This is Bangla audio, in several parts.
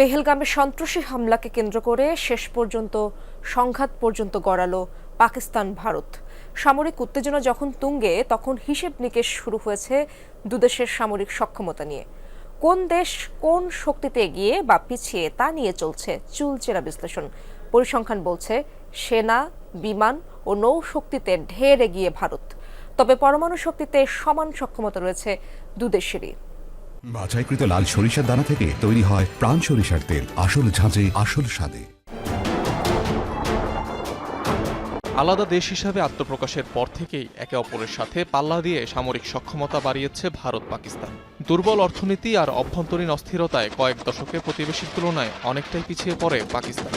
পেহেলগামে সন্ত্রাসী হামলাকে কেন্দ্র করে শেষ পর্যন্ত সংঘাত পর্যন্ত গড়ালো পাকিস্তান ভারত। সামরিক উত্তেজনা যখন তুঙ্গে, তখন হিসেব নিকেশ শুরু হয়েছে দুদেশের সামরিক সক্ষমতা নিয়ে। কোন দেশ কোন শক্তিতে এগিয়ে বা পিছিয়ে তা নিয়ে চলছে চুলচেরা বিশ্লেষণ। পরিসংখ্যান বলছে, সেনা, বিমান ও নৌ শক্তিতে ঢের এগিয়ে ভারত। তবে পরমাণু শক্তিতে সমান সক্ষমতা রয়েছে দুদেশেরই। বাছাইকৃত লাল সরিষার দানা থেকে তৈরি হয় প্রাণ সরিষার তেল। আসল ঝাঁঝে, আসল স্বাদে। আলাদা দেশ হিসাবে আত্মপ্রকাশের পর থেকেই একে অপরের সাথে পাল্লা দিয়ে সামরিক সক্ষমতা বাড়িয়েছে ভারত পাকিস্তান। দুর্বল অর্থনীতি আর অভ্যন্তরীণ অস্থিরতায় কয়েক দশকে প্রতিবেশীর তুলনায় অনেকটাই পিছিয়ে পড়ে পাকিস্তান।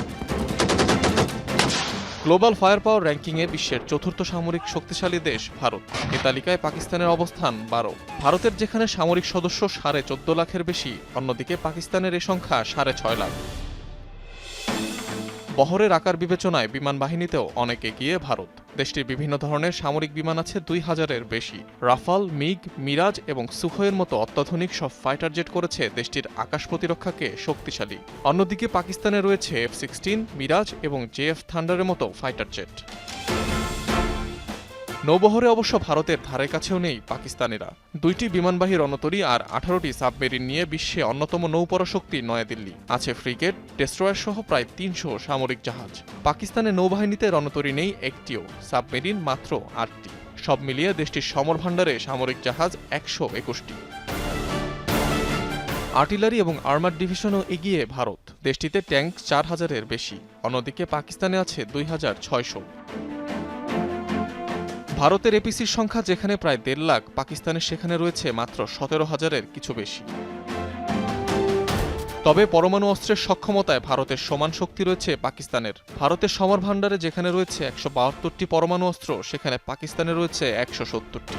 গ্লোবাল ফায়ার পাওয়ার র্যাঙ্কিংয়ে বিশ্বের চতুর্থ সামরিক শক্তিশালী দেশ ভারত। এ তালিকায় পাকিস্তানের অবস্থান বারো। ভারতের যেখানে সামরিক সদস্য সাড়ে চোদ্দ লাখের বেশি, অন্যদিকে পাকিস্তানের এ সংখ্যা সাড়ে ছয় লাখ। বহরের আকার বিবেচনায় বিমান বাহিনীতেও অনেক এগিয়ে ভারত। দেশটির বিভিন্ন ধরনের সামরিক বিমান আছে দুই হাজারের বেশি। রাফাল, মিগ, মিরাজ এবং সুখয়ের মতো অত্যাধুনিক সব ফাইটার জেট করেছে দেশটির আকাশ প্রতিরক্ষাকে শক্তিশালী। অন্যদিকে পাকিস্তানে রয়েছে এফ সিক্সটিন মিরাজ এবং জে এফ থান্ডারের মতো ফাইটার জেট। নৌবহরে অবশ্য ভারতের ধারে কাছেও নেই পাকিস্তানিরা। দুইটি বিমানবাহী রণতরী আর আঠারোটি সাবমেরিন নিয়ে বিশ্বে অন্যতম নৌপরাশক্তি নয়াদিল্লি। আছে ফ্রিগেট, ডেস্ট্রয়ার সহ প্রায় তিনশো সামরিক জাহাজ। পাকিস্তানের নৌবাহিনীতে রণতরী নেই একটিও, সাবমেরিন মাত্র আটটি। সব মিলিয়ে দেশটির সমর ভাণ্ডারে সামরিক জাহাজ একশো একুশটি। আর্টিলারি এবং আর্মার ডিভিশনও এগিয়ে ভারত। দেশটিতে ট্যাঙ্ক চার হাজারের বেশি। অন্যদিকে পাকিস্তানে আছে দুই হাজার ছয়শো। ভারতের এপিসির সংখ্যা যেখানে প্রায় দেড় লাখ, পাকিস্তানের সেখানে রয়েছে মাত্র সতেরো হাজারের কিছু বেশি। তবে পরমাণু অস্ত্রের সক্ষমতায় ভারতের সমান শক্তি রয়েছে পাকিস্তানের। ভারতের সমর ভাণ্ডারে যেখানে রয়েছে একশো বাহাত্তরটি পরমাণু অস্ত্র, সেখানে পাকিস্তানে রয়েছে একশো সত্তরটি।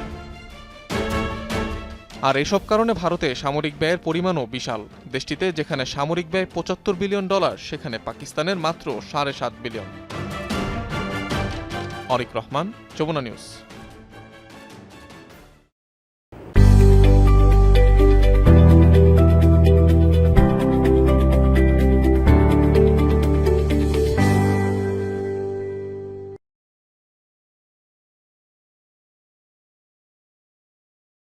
আর এসব কারণে ভারতে সামরিক ব্যয়ের পরিমাণও বিশাল। দেশটিতে যেখানে সামরিক ব্যয় পঁচাত্তর বিলিয়ন ডলার, সেখানে পাকিস্তানের মাত্র সাড়ে সাত বিলিয়ন। অরিক রহমান যমুনা নিউজ।